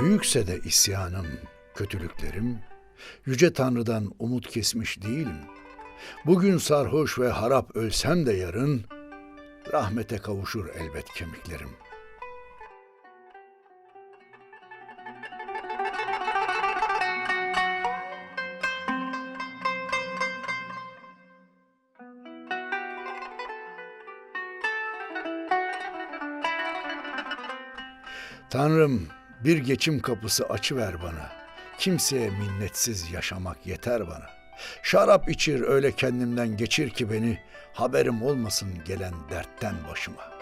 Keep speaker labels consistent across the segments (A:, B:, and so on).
A: Büyükse de isyanım, kötülüklerim, Yüce Tanrı'dan umut kesmiş değilim. Bugün sarhoş ve harap ölsem de yarın, rahmete kavuşur elbet kemiklerim. Tanrım bir geçim kapısı açıver bana. Kimseye minnetsiz yaşamak yeter bana. Şarap içir öyle kendimden geçir ki beni haberim olmasın gelen dertten başıma.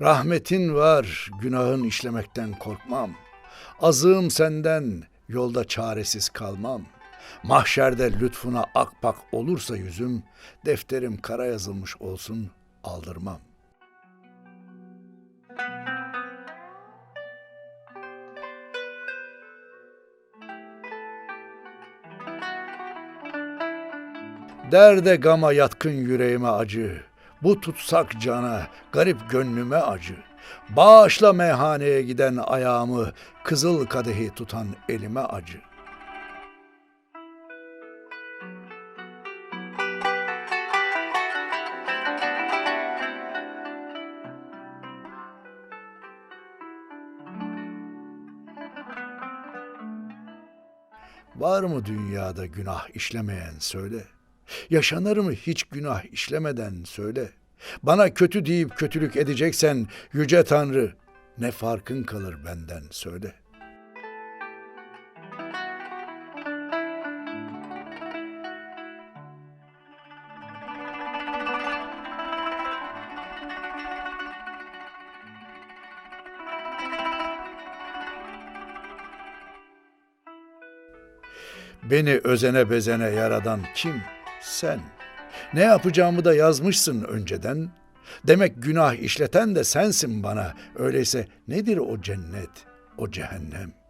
A: Rahmetin var, günahın işlemekten korkmam. Azığım senden, yolda çaresiz kalmam. Mahşerde lütfuna akpak olursa yüzüm, defterim kara yazılmış olsun, aldırmam. Derde gama yatkın yüreğime acı, bu tutsak cana, garip gönlüme acı. Bağışla meyhaneye giden ayağımı, kızıl kadehi tutan elime acı. Var mı dünyada günah işlemeyen söyle. Yaşanır mı hiç günah işlemeden söyle. Bana kötü deyip kötülük edeceksen yüce Tanrı ne farkın kalır benden söyle. Beni özene bezene yaradan kim? Sen. Ne yapacağımı da yazmışsın önceden. Demek günah işleten de sensin bana. Öyleyse nedir o cennet, o cehennem?